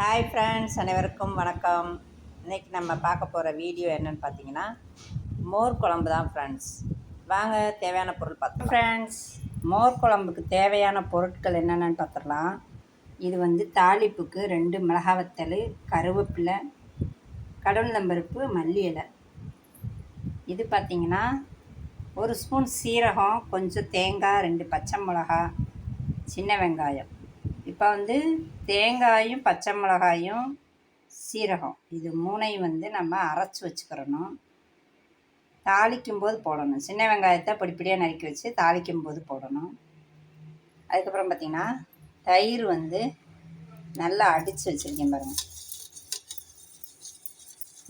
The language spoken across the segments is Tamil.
ஹாய் ஃப்ரெண்ட்ஸ் அனைவருக்கும் வணக்கம். இன்றைக்கி நம்ம பார்க்க போகிற வீடியோ என்னென்னு பார்த்தீங்கன்னா மோர் குழம்பு தான் ஃப்ரெண்ட்ஸ் வாங்க தேவையான பொருள் பார்த்தோம் ஃப்ரெண்ட்ஸ் மோர் குழம்புக்கு தேவையான பொருட்கள் என்னென்னு பார்த்துடலாம். இது வந்து தாளிப்புக்கு ரெண்டு மிளகாவத்தல் கருவேப்பிலை கடவுளம்பருப்பு மல்லி இலை. இது பார்த்திங்கன்னா ஒரு ஸ்பூன் சீரகம் கொஞ்சம் தேங்காய் ரெண்டு பச்சை மிளகா சின்ன வெங்காயம். இப்போ வந்து தேங்காயும் பச்சை மிளகாயும் சீரகம். இது மூணையும் வந்து நம்ம அரைச்சி வச்சுக்கிறணும். தாளிக்கும் போது போடணும். சின்ன வெங்காயத்தை பிடிப்படியாக நறுக்கி வச்சு தாளிக்கும் போது போடணும். அதுக்கப்புறம் பார்த்திங்கன்னா தயிர் வந்து நல்லா அடித்து வச்சுருக்கேன் பாருங்கள்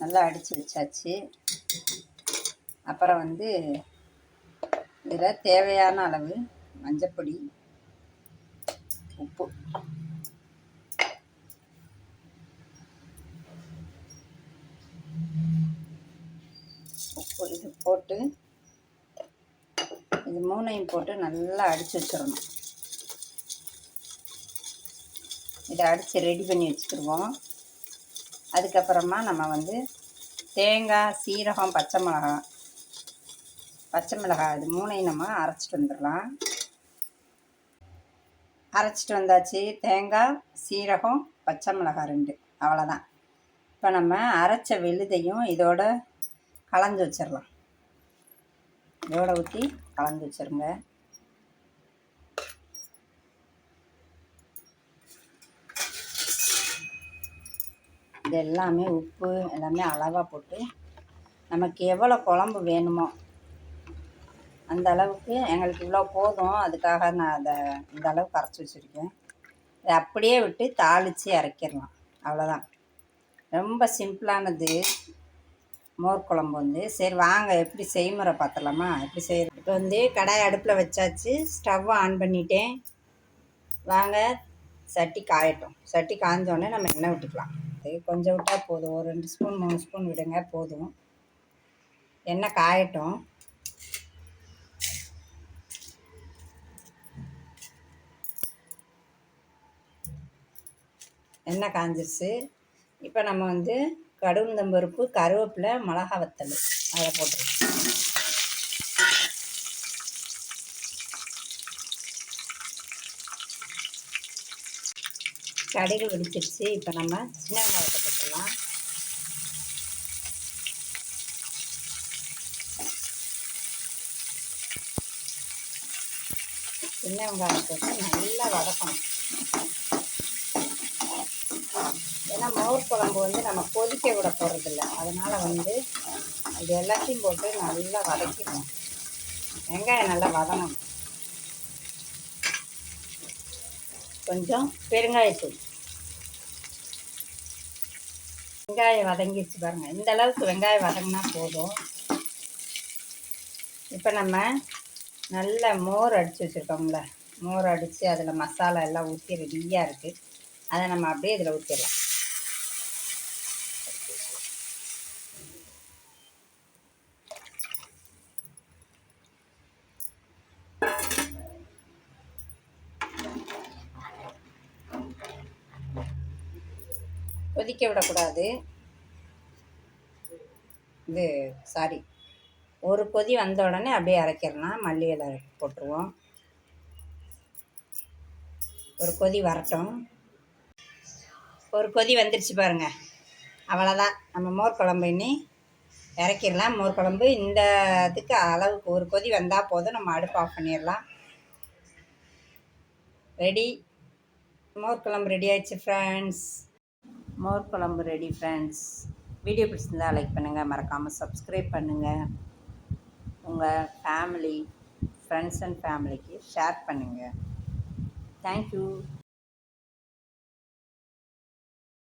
நல்லா அடித்து வச்சாச்சு. அப்புறம் வந்து இதில் தேவையான அளவு மஞ்சப்பொடி உப்பு. உப்பு இது போட்டு இது மூணையும் போட்டு நல்லா அடித்து வச்சிடணும். இதை அடித்து ரெடி பண்ணி வச்சுக்கிடுவோம். அதுக்கப்புறமா நம்ம வந்து தேங்காய் சீரகம் பச்சை மிளகாய் பச்சை மிளகாய் இது மூணையும் நம்ம அரைச்சிட்டு வந்துடலாம். அரைச்சிட்டு வந்தாச்சு. தேங்காய் சீரகம் பச்சை மிளகாய் ரெண்டு. அவ்வளோதான் இப்போ நம்ம அரைச்ச வெளுதையும் இதோட கலந்து வச்சிடலாம். இதோட ஊற்றி கலந்து வச்சுருங்க. இது எல்லாமே உப்பு எல்லாமே அளவாக போட்டு நமக்கு எவ்வளோ குழம்பு வேணுமோ அந்த அளவுக்கு எங்களுக்கு இவ்வளோ போதும். அதுக்காக நான் அதை இந்த அளவுக்கு கரைச்சி வச்சுருக்கேன். இதை அப்படியே விட்டு தாளித்து இறக்கிடலாம் அவ்வளோதான் ரொம்ப சிம்பிளானது. மோர் குழம்பு வந்து. சரி வாங்க. எப்படி செய்முறை பார்த்துடலாமா? எப்படி செய்ய இப்போ வந்து கடாய் அடுப்பில் வச்சாச்சு. ஸ்டவ் ஆன் பண்ணிட்டேன். வாங்க. சட்டி காயட்டும். சட்டி காய்ஞ்சோடனே நம்ம எண்ணெய் விட்டுக்கலாம். கொஞ்சம் விட்டால் போதும். ஒரு ரெண்டு ஸ்பூன் மூணு ஸ்பூன் விடுங்க. போதும். எண்ணெய் காயட்டும். எண்ணெய் காஞ்சிருச்சு. இப்போ நம்ம வந்து கடுகுந்தம்பருப்பு கருவேப்பிலை மிளகா வத்தல் அதை போட்டுருவோம். கடுகு வெடிச்சிருச்சு. இப்போ நம்ம சின்ன வெங்காயத்தை போட்டுடலாம். சின்ன வெங்காயம் போட்டு நல்லா வதக்கணும். மோர் குழம்பு வந்து நம்ம கொதிக்க விட போகிறதில்ல அதனால் வந்து அது எல்லாத்தையும் போட்டு நல்லா வதக்கிடணும். வெங்காயம் நல்லா வதங்கணும். கொஞ்சம் பெருங்காயத்தூள். வெங்காயம் வதங்கிடுச்சு பாருங்கள் இந்த அளவுக்கு வெங்காயம் வதங்கினா போதும். இப்போ நம்ம நல்ல மோர் அடித்து வச்சுருக்கோம்ல. மோர் அடித்து அதில் மசாலா எல்லாம் ஊற்றி ரெடியாக இருக்குது அதை நம்ம அப்படியே இதில் ஊற்றிடலாம் கொதிக்க விடக்கூடாது. இது சாரி ஒரு கொதி வந்த உடனே அப்படியே அரைக்கிடலாம் மல்லி இலை போட்டுருவோம். ஒரு கொதி வரட்டும். ஒரு கொதி வந்துருச்சு பாருங்கள் அவ்வளோதான் நம்ம மோர் குழம்பு இன்னி இறக்கிடலாம். மோர் குழம்பு இந்த இதுக்கு அளவுக்கு ஒரு கொதி வந்தால் போதும். நம்ம அடுப்பு ஆஃப் பண்ணிடலாம். ரெடி மோர் குழம்பு ரெடி ஆயிடுச்சு friends mor kuzhambu ready friends video பிடிச்சிருந்தால் லைக் பண்ணுங்கள் மறக்காமல் சப்ஸ்கிரைப் பண்ணுங்கள் உங்கள் ஃபேமிலி ஃப்ரெண்ட்ஸ் அண்ட் ஃபேமிலிக்கு ஷேர் பண்ணுங்கள் தேங்க்யூ